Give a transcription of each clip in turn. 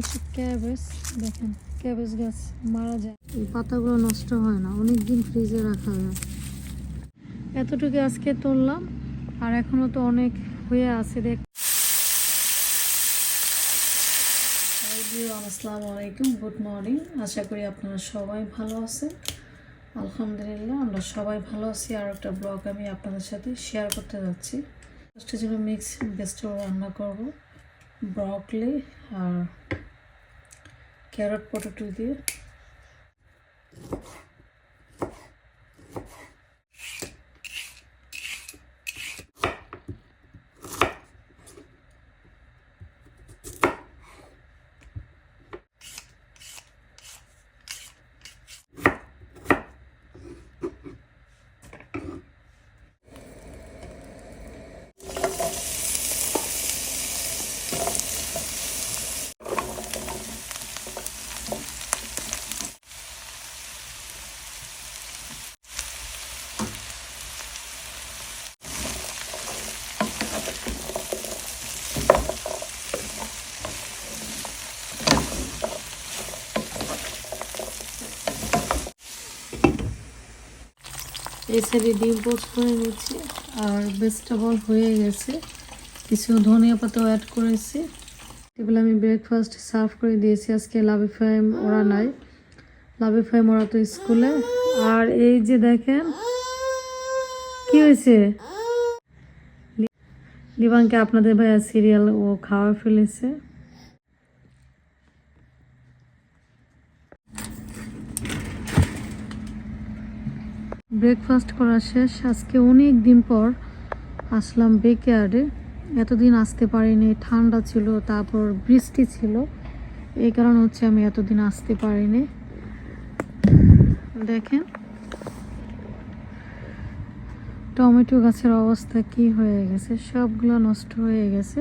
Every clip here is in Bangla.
হচ্ছে ক্যাবেজ, দেখেন, ক্যাবেজ গাছ মারা যায়। এই পাতাগুলো নষ্ট হয় না অনেক দিন ফ্রিজে রাখা যায় এতটুকু আজকে তুললাম, আর এখনও তো অনেক হয়ে আছে, দেখ। আসসালামু আলাইকুম গুড মর্নিং আশা করি আপনারা সবাই ভালো আছেন। আলহামদুলিল্লাহ, আমরা সবাই ভালো আছি। আর একটা ব্লগ আমি আপনাদের সাথে শেয়ার করতে যাচ্ছি। ফার্স্টের জন্য মিক্স ভেজিটেবল রান্না করব ব্রকলি আর ক্যারট পটেটো দিয়ে। সাইডে ডিম পোস্ট করে নিচ্ছি আর ভেজিটেবল হয়ে গেছে। কিছু ধনিয়া পাতাও অ্যাড করেছি। এগুলো আমি ব্রেকফাস্ট সার্ভ করে দিয়েছি। আজকে লাভি ফাইম ওরা নাই। লাভি ফাইম ওরা তো স্কুলে আর এই যে দেখেন, কি হয়েছে? লিবানকে আপনাদের ভাইয়া সিরিয়াল ও খাওয়া ফেলেছে। ব্রেকফাস্ট করা শেষ। আজকে অনেক দিন পর আসলাম বেকেয়ার্ডে এতদিন আসতে পারিনি, ঠান্ডা ছিল, তারপর বৃষ্টি ছিল। এই কারণে হচ্ছে আমি এতদিন আসতে পারিনি। দেখেন, টমেটো গাছের অবস্থা কি হয়ে গেছে? সবগুলো নষ্ট হয়ে গেছে।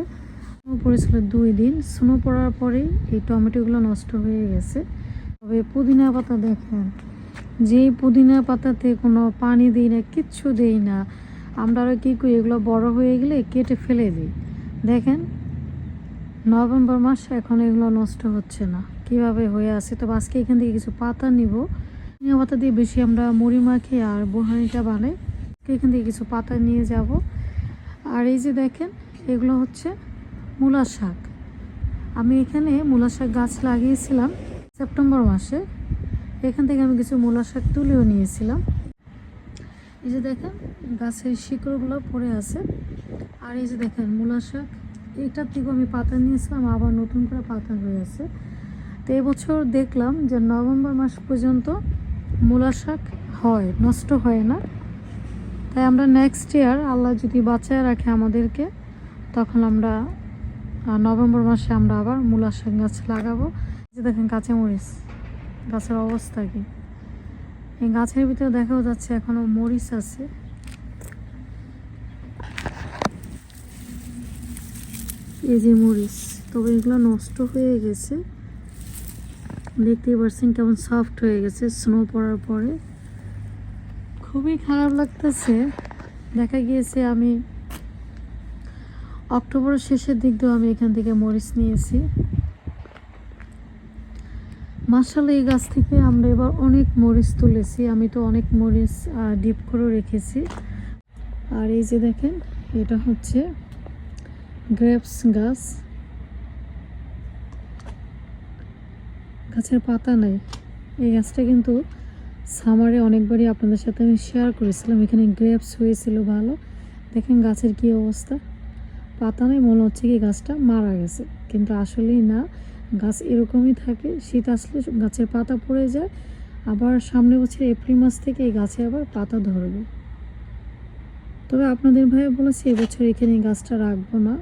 স্নো পড়েছিল দুই দিন। স্নো পড়ার পরেই এই টমেটোগুলো নষ্ট হয়ে গেছে। তবে পুদিনা পাতা দেখেন যেই পুদিনা পাতাতে কোনো পানি দিই না, কিচ্ছু দেই না। আমরা আরও কী করি, এগুলো বড় হয়ে গেলে কেটে ফেলে দিই। দেখেন, নভেম্বর মাস এখন এগুলো নষ্ট হচ্ছে না। কীভাবে হয়ে আছে? তো আজকে এখান থেকে কিছু পাতা নিব। পুদিনা পাতা দিয়ে বেশি আমরা মুড়ি মাখি আর বোহানিটা বানাই। এখান থেকে কিছু পাতা নিয়ে যাব। আর এই যে দেখেন, এগুলো হচ্ছে মূলা শাক। আমি এখানে মূলা শাক গাছ লাগিয়েছিলাম সেপ্টেম্বর মাসে। এখান থেকে আমি কিছু মূলা শাক তুলেও নিয়েছিলাম। এই যে দেখেন, গাছের শিকড়গুলো পড়ে আছে। আর এই যে দেখেন, মূলা শাক, এটার থেকেও আমি পাতা নিয়েছিলাম, আবার নতুন করে পাতা হয়ে আছে। তো এবছর দেখলাম যে নভেম্বর মাস পর্যন্ত মূলা শাক হয়, নষ্ট হয় না। তাই আমরা নেক্সট ইয়ার আল্লাহ যদি বাঁচায় রাখে আমাদেরকে, তখন আমরা নভেম্বর মাসে আমরা আবার মূলা শাক গাছ লাগাবো। যে দেখেন কাঁচামরিচ। গাছের অবস্থা কি? এই গাছের ভিতরে দেখাও যাচ্ছে এখনও মরিচ আছে। এই যে মরিচ, তবে এগুলো নষ্ট হয়ে গেছে। দেখতেই পাচ্ছেন কেমন সফট হয়ে গেছে স্নো পড়ার পরে। খুবই খারাপ লাগতেছে। দেখা গিয়েছে আমি অক্টোবরের শেষের দিক দিয়েও আমি এখান থেকে মরিচ নিয়েছি। মার্শাল্লাহ এই গাছ থেকে আমরা এবার অনেক মরিচ তুলেছি। আমি তো অনেক মরিচ ডিপ করে রেখেছি। আর এই যে দেখেন, এটা হচ্ছে গ্রেপস গাছ। গাছের পাতা নাই। এই গাছটা কিন্তু সামারে অনেকবারই আপনাদের সাথে আমি শেয়ার করেছিলাম। এখানে গ্রেপস হয়েছিল ভালো। দেখেন গাছের কি অবস্থা। পাতা নেই, মনে হচ্ছে কি গাছটা মারা গেছে। কিন্তু আসলেই না গাছ এরকমই থাকে, শীত আসলে গাছের পাতা পড়ে যায়, আবার সামনে বছর এপ্রিল মাস থেকে এই গাছে আবার পাতা ধরবে। তবে আপনাদের ভাইয়া বলেছে, এবছর এখানে গাছটা রাখব না।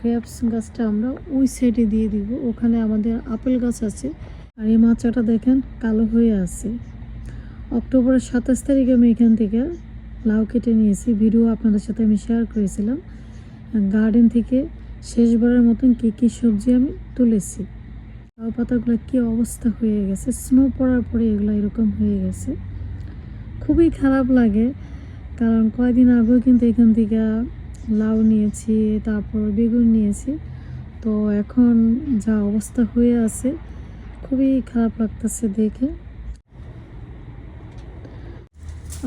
গ্রেপস গাছটা আমরা ওই সাইডে দিয়ে দিব, ওখানে আমাদের আপেল গাছ আছে, আর এই মাচাটা দেখেন কালো হয়ে আছে। অক্টোবরের সাতাশ তারিখে আমি এখান থেকে লাউ কেটে নিয়েছি, ভিডিও আপনাদের সাথে আমি শেয়ার করেছিলাম। গার্ডেন থেকে শেষবারের মতন কী কী সবজি আমি তুলেছি? লাউ পাতাগুলো কী অবস্থা হয়ে গেছে? স্নো পড়ার পরে এগুলো এরকম হয়ে গেছে। খুবই খারাপ লাগে, কারণ কয়দিন আগেও কিন্তু এখান থেকে লাউ নিয়েছি তারপর বেগুন নিয়েছি। তো এখন যা অবস্থা হয়ে আছে, খুবই খারাপ লাগতেছে দেখে।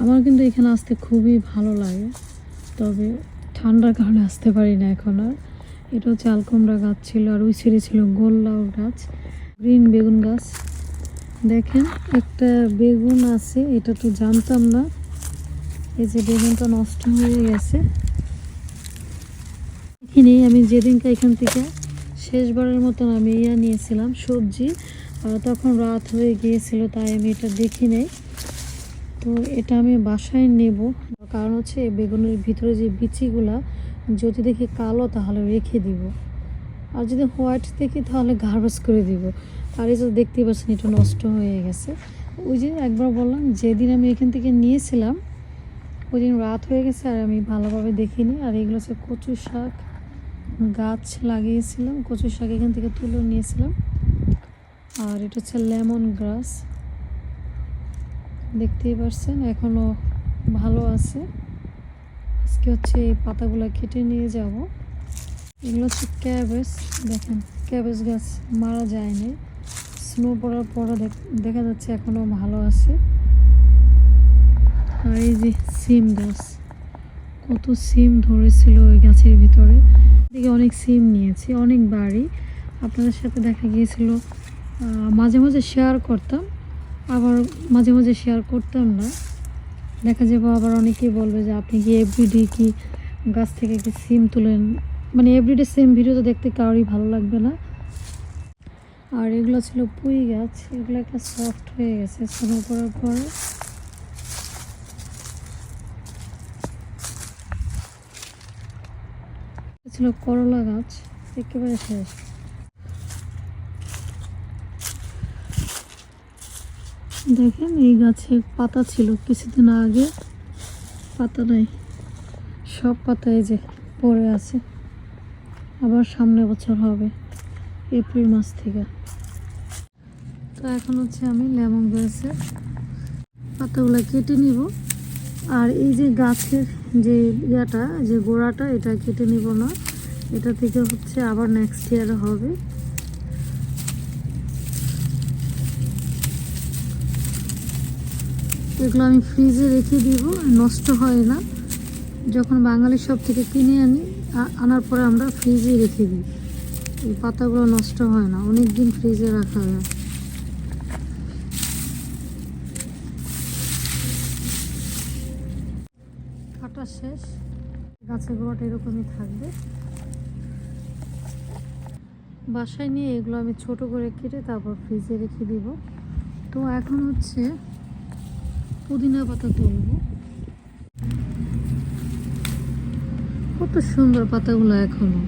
আমার কিন্তু এখানে আসতে খুবই ভালো লাগে, তবে ঠান্ডার কারণে আসতে পারি না এখন আর। এটা হচ্ছে আলকুমড়া গাছ ছিল আর ওই ছিঁড়ে ছিল গোল্লাও গাছ। গ্রিন বেগুন গাছ। দেখেন, একটা বেগুন আছে, এটা তো জানতাম না। এই যে বেগুনটা নষ্ট হয়ে গেছে। এখানেই আমি যেদিনকে এখান থেকে শেষবারের মতন আমি ইয়া নিয়েছিলাম সবজি তখন রাত হয়ে গিয়েছিল, তাই আমি এটা দেখি নাই। তো এটা আমি বাসায় নেব। কারণ হচ্ছে বেগুনের ভিতরে যে বিচিগুলা যদি দেখি কালো, তাহলে রেখে দিব। আর যদি হোয়াইট দেখি, তাহলে গার্বেজ করে দিব। আর এই যে দেখতেই পাচ্ছেন, এটা নষ্ট হয়ে গেছে। ওই যে একবার বললাম, যেদিন আমি এখান থেকে নিয়েছিলাম ওই দিন রাত হয়ে গেছে আর আমি ভালোভাবে দেখিনি। আর এগুলো হচ্ছে কচু শাক গাছ লাগিয়েছিলাম, কচু শাক এখান থেকে তুলে নিয়েছিলাম। আর এটা হচ্ছে লেমন গ্রাস। দেখতেই পারছেন এখনও ভালো আছে। আজকে হচ্ছে এই পাতাগুলো কেটে নিয়ে যাব। এগুলো হচ্ছে ক্যাবেজ, দেখেন, ক্যাবেজ গাছ মারা যায়নি। স্নো পড়ার পরও দেখ- যাচ্ছে এখনও ভালো আছে। আর এই যে সিম গাছ, কত সিম ধরেছিল ওই গাছের ভিতরে। দিকে অনেক সিম নিয়েছি, অনেক বাড়ি। আপনাদের সাথে দেখা গিয়েছিল মাঝে মাঝে শেয়ার করতাম, আবার মাঝে মাঝে শেয়ার করতাম না। দেখা যাবে আবার অনেকেই বলবে যে আপনি কি এভরিডে কি গাছ থেকে কি সিম তুলেন? মানে এভরিডে সেম ভিডিও তো দেখতে কারোরই ভালো লাগবে না। আর এগুলো ছিল পুঁই গাছ, এগুলো একটা সফট হয়ে গেছে, স্নো করার পরে। ছিল করলা গাছ, একেবারে শেষ দেখেন এই গাছে পাতা ছিল কিছুদিন আগে। পাতা নাই। সব পাতা যে পড়ে আছে। আবার সামনে বছর হবে, এপ্রিল মাস থেকে। তো এখন হচ্ছে আমি লেমন গ্রাসের পাতাগুলো কেটে নিব। আর এই যে গাছের যে ইয়াটা, যে গোড়াটা, এটা কেটে নিব না। এটা থেকে হচ্ছে আবার নেক্সট ইয়ার হবে। এগুলো আমি ফ্রিজে রেখে দিব, নষ্ট হয় না। যখন বাঙালি সব থেকে কিনে আনি আনার পরে আমরা ফ্রিজে রেখে দিই। এই পাতাগুলো নষ্ট হয় না অনেক দিন ফ্রিজে রাখা হয় কাটা শেষ, গাছের গোড়াটা এরকমই থাকবে। বাসায় নিয়ে এগুলো আমি ছোট করে কেটে তারপর ফ্রিজে রেখে দিব। তো এখন হচ্ছে পুদিনা পাতা তুলব। কত সুন্দর পাতাগুলো এখনও।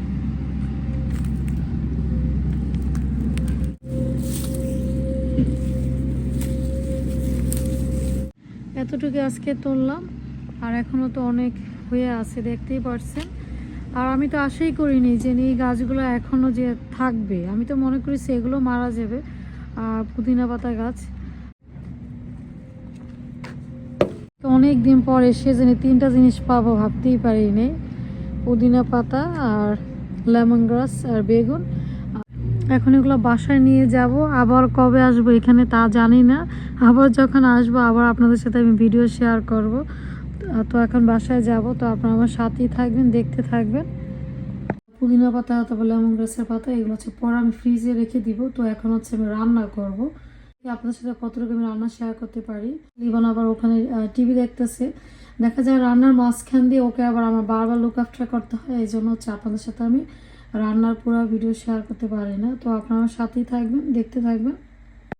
এতটুকু আজকে তুললাম, আর এখনও তো অনেক হয়ে আছে, দেখতেই পারছেন। আর আমি তো আশাই করিনি যে এই গাছগুলো এখনও যে থাকবে। আমি তো মনে করি সেগুলো মারা যাবে আর পুদিনা পাতা গাছ তো অনেক দিন পর এসে জানি তিনটা জিনিস পাবো ভাবতেই পারিনি। পুদিনা পাতা আর লেমন গ্রাস আর বেগুন। এখন এগুলো বাসায় নিয়ে যাব। আবার কবে আসব এখানে তা জানি না। আবার যখন আসব আবার আপনাদের সাথে আমি ভিডিও শেয়ার করব। তো এখন বাসায় যাব। তো আপনারা আমার সাথেই থাকবেন, দেখতে থাকবেন। পুদিনা পাতা, তারপর লেমন গ্রাসের পাতা, এগুলো হচ্ছে পরে আমি ফ্রিজে রেখে দিব। তো এখন হচ্ছে আমি রান্না করব। আপনাদের সাথে কত রকমের রান্না শেয়ার করতে পারি। লিবান আবার ওখানে টিভি দেখতেছে। দেখা যায় রান্নার মাঝখান দিয়ে ওকে আবার আমার বারবার লুক আফটার করতে হয়, এই জন্য হচ্ছে আপনাদের সাথে আমি রান্নার পুরো ভিডিও শেয়ার করতে পারি না। তো আপনারা সাথেই থাকবেন, দেখতে থাকবেন।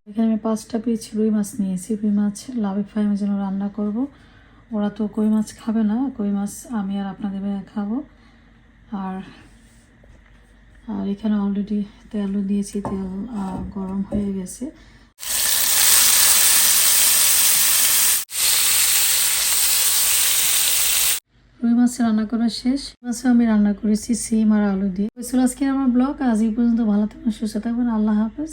এখানে আমি পাঁচটা পিস রুই মাছ নিয়েছি। রুই মাছ লাভে ফ্রাই আমি যেন রান্না করব। ওরা তো কই মাছ খাবে না, কই মাছ আমি আর আপনাদের খাব। আর আর এখানে অলরেডি তেলও দিয়েছি, তেল গরম হয়ে গেছে। রুই মাছের রান্না করা শেষ। মাছে আমি রান্না করেছি, সিম আর আলু দিয়ে। আজকে আমার ব্লগ। আজ এই পর্যন্ত ভালো থাকবেন সুস্থ থাকবেন আল্লাহ হাফেজ।